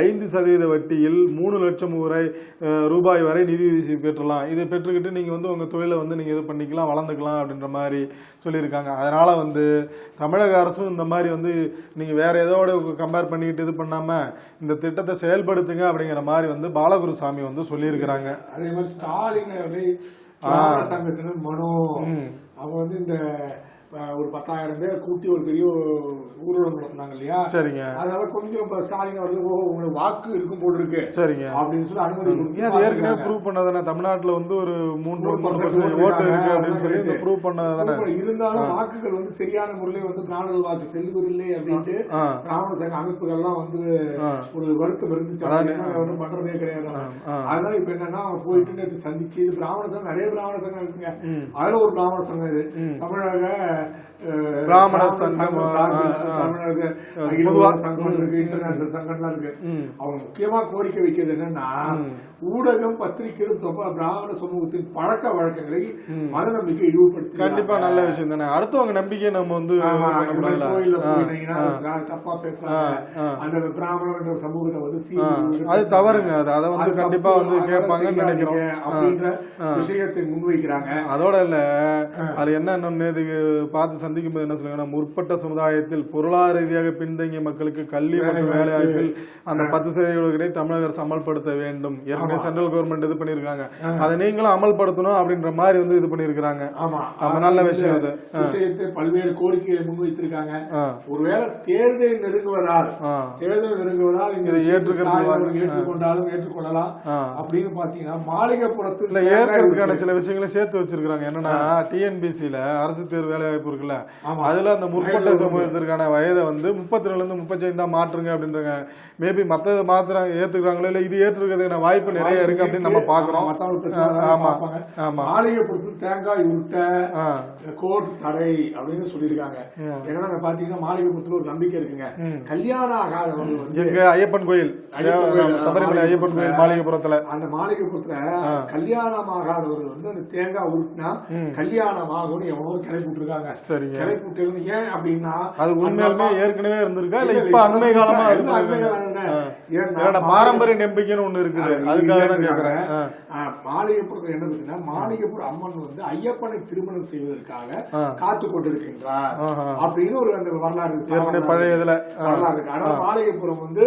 ஐந்து சதவீத வட்டியில் மூணு லட்சம் வரை ரூபாய் வரை நிதி உதவி பெற்றலாம். இதை பெற்றுக்கிட்டு நீங்க வந்து உங்க தொழிலை வந்து நீங்க இது பண்ணிக்கலாம் வளர்ந்துக்கலாம் அப்படின்ற மாதிரி சொல்லியிருக்காங்க. அதனால வந்து தமிழக அரசும் இந்த மாதிரி வந்து நீங்க வேற ஏதோட கம்பேர் பண்ணிக்கிட்டு இது பண்ணாம இந்த திட்டத்தை செயல்படுத்துங்க அப்படிங்கிற மாதிரி வந்து பாலகுருசாமி வந்து சொல்லியிருக்கிறாங்க. அதே மாதிரி ஸ்டாலின் சங்கத்தினர் மனோ அவங்க வந்து இந்த ஒரு பத்தாயிரம் பேரை கூட்டி ஒரு பெரிய ஊர்வலம் நடத்தினாங்க இல்லையா? சரிங்க. அதனால கொஞ்சம் இப்ப ஸ்டாலின் அவர்கள் உங்களுக்கு வாக்கு இருக்கும் போல் இருக்கு. சரிங்க. அப்படின்னு சொல்லி அனுமதி கொடுத்து அது ஏற்கனவே. ப்ரூவ் பண்ணதானே? தமிழ்நாட்டுல வந்து ஒரு மூன்று ஓட்டு இருக்கு அப்படின்னு சொல்லி. ப்ரூவ் பண்ணதானே? இருந்தாலும் வாக்குகள் வந்து சரியான முறையில வந்து பிராமணர்கள் வாக்கு செல்வதில்லை அப்படின்ட்டு பிராமண சங்க அமைப்புகள்லாம் வந்து. ஒரு வருத்தம் இருந்துச்சு ஒண்ணும் பண்றதே கிடையாது. அதனால இப்ப என்னன்னா அவங்க போயிட்டு சந்திச்சு இது பிராமண சங்கம் நிறைய பிராமண சங்கம் இருக்குங்க. அதுல ஒரு பிராமண சங்கம் இது. தமிழக பிராமணர் சங்கம். உலக சங்கம் இருக்கு இன்டர்நேஷனல் சங்கம்லாம் இருக்கு. அவங்க முக்கியமா கோரிக்கை வைக்கிறது என்னன்னா ஊடகம் பத்திரிகைகளும் பிராமண சமூகத்தின் பழக்க வழக்கங்களை மத நம்பிக்கை இழிவுபடுத்தி கண்டிப்பா நல்ல விஷயம் தானே. அடுத்தவங்க நம்பிக்கையை நம்ம வந்து ஆ, போனீங்கன்னா தப்பா பேசுறாங்க. அந்த பிராமணன்ற சமூகத்தை வந்து அது. தவறுங்க. அது அதை வந்து கண்டிப்பா வந்து கேட்பாங்கன்னு நினைக்கிறோம். அப்படின்ற விஷயத்தை முன்வைக்கிறாங்க. அதோட இல்ல. அது என்ன இன்னும் நேற்றுக்கு பார்த்து சந்திக்கும் போது என்ன சொல்லுங்கன்னா முற்பட்ட சமுதாயத்தில் பொருளாதார ரீதியாக பின்தங்கிய மக்களுக்கு கல்வி மற்றும் வேலை வாய்ப்பில் அந்த பத்து சதவீத தமிழக அரசு அமல்படுத்த வேண்டும். ஏற்கனவே சென்ட்ரல் கவர்மெண்ட் இது பண்ணிருக்காங்க அதை நீங்களும் அமல்படுத்தணும் அப்படின்ற மாதிரி வந்து இது பண்ணிருக்காங்க ஆமா. நல்ல விஷயம் அது. விஷயத்தை பல்வேறு கோரிக்கைகளை முன்வைத்திருக்காங்க ஒருவேளை தேர்தல் நெருங்குவதால் தேர்தல் நெருங்குவதால் இந்த ஏற்றுக்கொண்டாலும் ஏற்றுக்கொள்ளலாம். அப்படின்னு பாத்தீங்கன்னா மாளிகைப்புறத்தில் ஏற்கிறதுக்கான சில விஷயங்களை சேர்த்து வச்சிருக்காங்க என்னன்னா டிஎன்பிசில அரசு தேர்வு வேலை வாய்ப்பு இருக்குல்ல. அதுல அந்த முற்பட்ட சமூகத்திற்கான வயதை வந்து முப்பத்தி ரெண்டுல இருந்து முப்பத்தஞ்சு தான் மாற்றுங்க அப்படின்றாங்க. மேபி மத்தது மாத்துறாங்க ஏத்துக்கிறாங்களோ இல்ல இது ஏற்றுக்கிறதுக்கான வாய்ப்பு நிறைய இருக்கு அப்படின்னு நம்ம பாக்குறோம் ஆமா. ஆமா மாளிகைப்புறத்தில் தேங்காய் உருட்ட ஆ, கோர்ட் தடை அப்படின்னு சொல்லியிருக்காங்க. என்னன்னா பாத்தீங்கன்னா மாளிகைப்புறத்துல ஒரு நம்பிக்கை இருக்குங்க. கல்யாணம் ஆகாதவங்க வந்து ஐயப்பன் கோயில் சபரிமலை ஐயப்பன் கோயில் மாளிகைப்புறத்துல அந்த மாளிகைப்புறத்துல கல்யாணம் ஆகாதவர்கள் வந்து அந்த தேங்காய் உருட்டினா கல்யாணம் ஆகும்னு எவனோ கிளப்பி விட்டுருக்காங்க சரிங்க. இருந்து ஏன் அப்படின்னா அது உண்மையாலுமே ஏற்கனவே இருந்திருக்கா? இல்ல இப்ப அண்மை காலமா இருக்கு பாரம்பரிய நம்பிக்கைன்னு ஒண்ணு இருக்குது. அது அதுக்காக தான் இல்லைன்னு கேக்குறேன். ஆ. ஆ, மாளிகைப்புறத்துல என்ன பிரச்சனை மாளிகைப்புற அம்மன் வந்து ஐயப்பனை திருமணம் செய்வதற்காக. காத்து கொண்டிருக்கின்றார். அப்படின்னு ஒரு அந்த வரலாறு பழைய இதுல. வரலாறு இருக்கு. ஆனா மாளிகைப்புறம் வந்து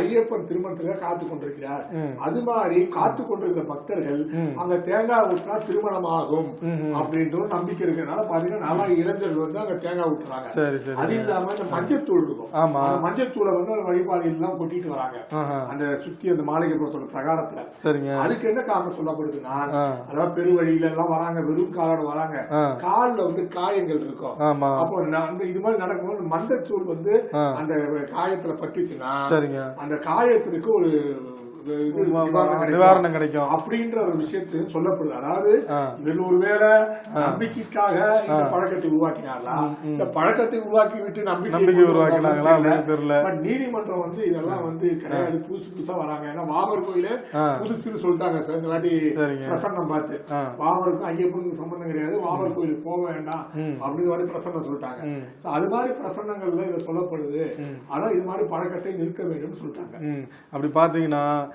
ஐயப்பன் திருமணத்துக்காக காத்து கொண்டிருக்கிறார். அது மாதிரி காத்து கொண்டிருக்கிற பக்தர்கள் அங்க தேங்காய் ஊற்றினா திருமணம் ஆகும் அப்படின்ற ஒரு நம்பிக்கை இருக்கிறதுனால பாத்தீங்கன்னா நல்லா இளைஞர்கள் வந்து அங்க தேங்காய் ஊற்றுறாங்க சரி சரி அது இல்லாம இந்த மஞ்சத்தூள் இருக்கும் ஆமா. அந்த மஞ்சத்தூளை வந்து அந்த வழிபாதையில் எல்லாம் கொட்டிட்டு வராங்க. அந்த சுத்தி அந்த மாளிகைப்புறத்தோட பிரகாரத்துல சரிங்க அதுக்கு என்ன காரணம் சொல்லப்படுதுன்னா. அதாவது பெரு வழியில எல்லாம் வராங்க வெறும் காலோட வராங்க. கால்ல வந்து காயங்கள் இருக்கும் அப்போ அந்த இது மாதிரி நடக்கும்போது மண்டத்தூள் வந்து. அந்த காயத்துல பட்டுச்சுன்னா சரிங்க அந்த காயத்திற்கு ஒரு நிவாரணம் கிடைக்கும். அப்படின்ற ஒரு விஷயத்தையும் சொல்லப்படுது அதாவது. இதில் ஒருவேளை நம்பிக்கைக்காக இந்த பழக்கத்தை உருவாக்கினார்களா? இந்த பழக்கத்தை உருவாக்கி விட்டு நம்பிக்கை உருவாக்கினாங்களா தெரியல. பட் நீதிமன்றம் வந்து இதெல்லாம் வந்து கிடையாது. புதுசு புதுசா வராங்க. ஏன்னா வாபர் கோயில. புதுசுன்னு சொல்லிட்டாங்க சார். இந்த வாட்டி. பிரசன்னம் பார்த்து. ஆ. வாபருக்கும் ஐயப்பனுக்கும் சம்பந்தம் கிடையாது. வாபர் கோயிலுக்கு போக வேண்டாம் அப்படின்னு வாட்டி பிரசன்னம் சொல்லிட்டாங்க. அது மாதிரி பிரசன்னங்கள்ல இதை சொல்லப்படுது. ஆனா இது மாதிரி பழக்கத்தை நிறுத்த வேண்டும்னு சொல்லிட்டாங்க. அப்படி பாத்தீங்கன்னா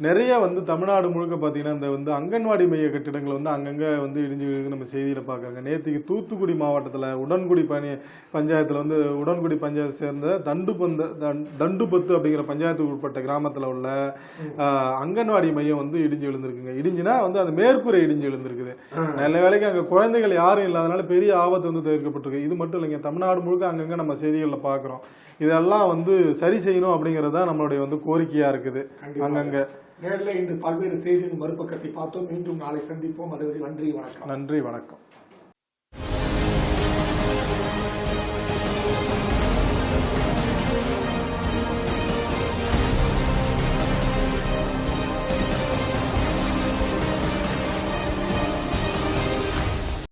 நிறைய வந்து தமிழ்நாடு முழுக்க பார்த்தீங்கன்னா இந்த வந்து அங்கன்வாடி மைய கட்டிடங்கள் வந்து அங்கங்கே வந்து இடிஞ்சு நம்ம செய்தியில் பார்க்குறாங்க நேற்றுக்கு தூத்துக்குடி மாவட்டத்தில் உடன்குடி பணி பஞ்சாயத்தில் வந்து உடன்குடி பஞ்சாயத்தை சேர்ந்த தண்டுபந்த தண்- தண்டுபத்து அப்படிங்கிற பஞ்சாயத்துக்கு உட்பட்ட கிராமத்தில் உள்ள அங்கன்வாடி மையம் வந்து இடிஞ்சு விழுந்திருக்குங்க. இடிஞ்சுனா வந்து அந்த மேற்கூரை இடிஞ்சு விழுந்திருக்குது. நல்ல வேலைக்கு அங்கே குழந்தைகள் யாரும் இல்லாதனால பெரிய ஆபத்து வந்து தவிர்க்கப்பட்டிருக்கு. இது மட்டும் இல்லைங்க தமிழ்நாடு முழுக்க அங்கங்கே நம்ம செய்திகளில் பார்க்குறோம் இதெல்லாம் வந்து சரி செய்யணும் அப்படிங்கிறது தான் நம்மளுடைய வந்து கோரிக்கையா இருக்குது. அங்கங்க. நேரில் இன்று பல்வேறு செய்தியின் மறுபக்கத்தை பார்த்தோம். மீண்டும் நாளை சந்திப்போம். அதுவரை நன்றி வணக்கம். நன்றி வணக்கம்.